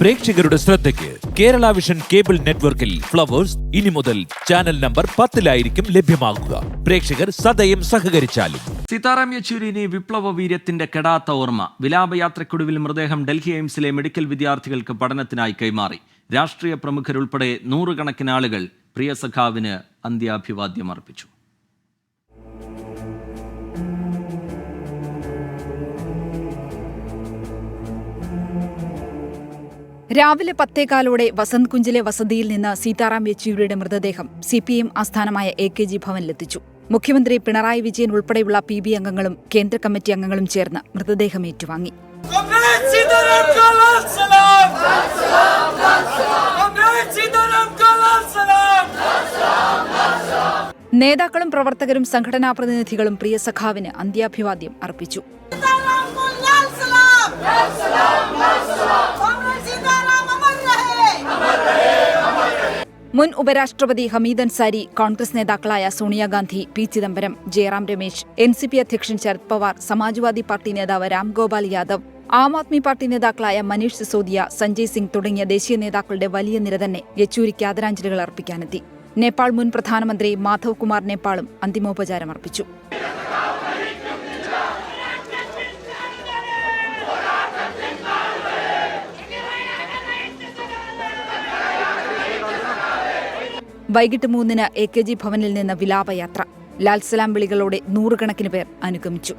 പ്രേക്ഷകരുടെ ശ്രദ്ധയ്ക്ക് Kerala vision cable നെറ്റ്വർക്കിൽ ഫ്ലവേഴ്സ് ഇനി മുതൽ ചാനൽ നമ്പർ പത്തിലായിരിക്കും ലഭ്യമാകുക. പ്രേക്ഷകർ സദയം സഹകരിച്ചാലും. സീതാറാം യെച്ചൂരിനെ വിപ്ലവ വീര്യത്തിന്റെ കെടാത്ത ഓർമ്മ വിലാപയാത്രക്കൊടുവിൽ മൃതദേഹം ഡൽഹി എയിംസിലെ മെഡിക്കൽ വിദ്യാർത്ഥികൾക്ക് പഠനത്തിനായി കൈമാറി. രാഷ്ട്രീയ പ്രമുഖരുൾപ്പെടെ നൂറുകണക്കിന് ആളുകൾ പ്രിയ സഖാവിന് അന്ത്യാഭിവാദ്യം അർപ്പിച്ചു. രാവിലെ പത്തേകാലോടെ വസന്ത് കുഞ്ചിലെ വസതിയിൽ നിന്ന് സീതാറാം യെച്ചൂരിയുടെ മൃതദേഹം സി പി എം ആസ്ഥാനമായ എ കെ ജി ഭവനിലെത്തിച്ചു. മുഖ്യമന്ത്രി പിണറായി വിജയൻ ഉൾപ്പെടെയുള്ള പി ബി അംഗങ്ങളും കേന്ദ്ര കമ്മിറ്റി അംഗങ്ങളും ചേർന്ന് മൃതദേഹം ഏറ്റുവാങ്ങി! നേതാക്കളും പ്രവർത്തകരും സംഘടനാ പ്രതിനിധികളും പ്രിയ സഖാവിന് അന്ത്യാഭിവാദ്യം അർപ്പിച്ചു. മുൻ ഉപരാഷ്ട്രപതി ഹമീദ് അൻസാരി കോൺഗ്രസ് നേതാക്കളായ Sonia Gandhi P Chidambaram Jairam Ramesh N C P അധ്യക്ഷൻ ശരത് പവാർ സമാജ്വാദി പാർട്ടി നേതാവ് രാംഗോപാൽ യാദവ് ആം ആദ്മി പാർട്ടി നേതാക്കളായ മനീഷ് സിസോദിയ സഞ്ജയ് സിംഗ് തുടങ്ങിയ ദേശീയ നേതാക്കളുടെ വലിയ നിര തന്നെ യെച്ചൂരിക്ക് ആദരാഞ്ജലികൾ അർപ്പിക്കാനെത്തി. നേപ്പാൾ മുൻ പ്രധാനമന്ത്രി മാധവ് കുമാർ നേപ്പാളും അന്തിമോപചാരം അർപ്പിച്ചു. വൈകിട്ട് മൂന്നിന് എ കെ ജി ഭവനിൽ നിന്ന് വിലാപയാത്ര. ലാൽസലാം വിളികളോടെ നൂറുകണക്കിന് പേർ അനുഗമിച്ചു.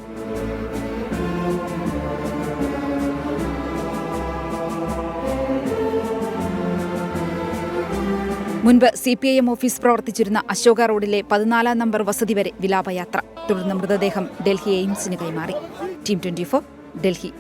മുൻപ് C P I M office പ്രവർത്തിച്ചിരുന്ന അശോക റോഡിലെ പതിനാലാം നമ്പർ വസതി വരെ വിലാപയാത്ര. തുടർന്ന് മൃതദേഹം ഡൽഹി എയിംസിന് കൈമാറി. Team twenty Delhi.